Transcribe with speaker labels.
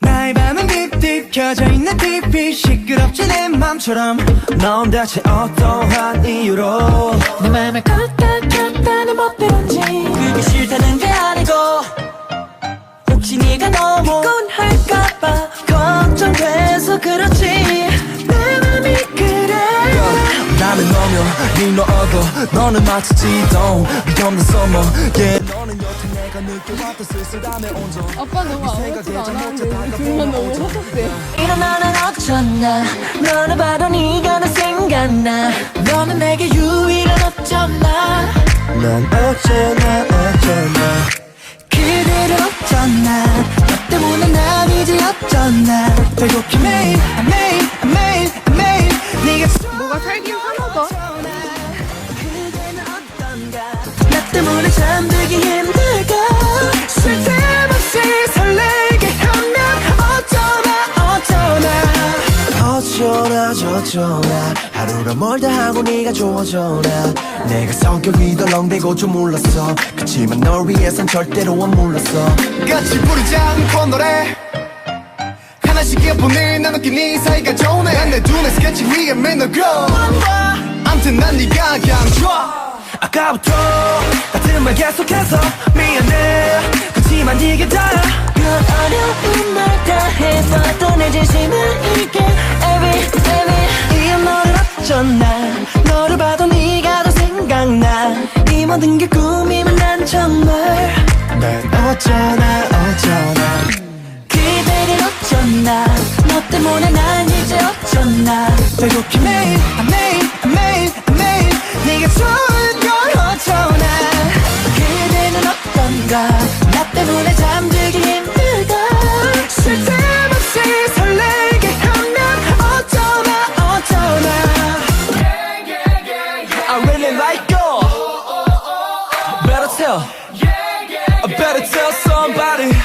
Speaker 1: 나의 밤은 딥딥 켜져 있는 TV. 시끄럽지 내 맘처럼. 넌 대체 어떠한 이유로?
Speaker 2: 내 맘을 걷다 켰다 내 멋대로인지.
Speaker 1: 그게 싫다는 게 아니고
Speaker 2: 혹시 네가 너무
Speaker 1: 네 너어도 너는 마치 지동. 위없는 서머 yeah 너는 여태 내가 느껴왔던 쓸쓸함의 온전.
Speaker 3: 아빠 너무 아무렇지도 않았는데 둘만 너무 섭섭해.
Speaker 2: 일어나는 어쩌나. 너를 봐도 네가 나 생각나. 너는 내게 유일한 어쩌나.
Speaker 1: 난 어쩌나 어쩌나.
Speaker 2: 그대로 어쩌나. 너 때문에 난 이제 어쩌나
Speaker 1: 배고픈 매
Speaker 2: 때문에 잠들기 힘들까? 쓸데없이 설레게 하면 어쩌나 어쩌나?
Speaker 1: 어쩌나 저쩌나. 하루가 멀다 하고 네가 좋아져나 내가 성격이 덜렁대고 좀 몰랐어. 그치만 널 위해선 절대로 안 몰랐어.
Speaker 4: 같이 부르지 않고 노래. 하나씩 예쁜일 나누기 네 사이가 좋네. 난내 눈에 스케치 위에 맨날 grow 암튼 난 네가 그냥 좋아.
Speaker 1: 아까부터 말 계속해서 미안해. 그치만 이게 다야
Speaker 2: 그 어려운 말 다 해봐도 내 진심은 이게. Every every. 이 너를 어쩌나. 너를 봐도 네가 더 생각나. 이 모든 게 꿈이면 난 정말
Speaker 1: 난 어쩌나 어쩌나.
Speaker 2: 그대를 어쩌나. 너 때문에 난 이제 어쩌나.
Speaker 1: 매일 매일 tell. I better tell somebody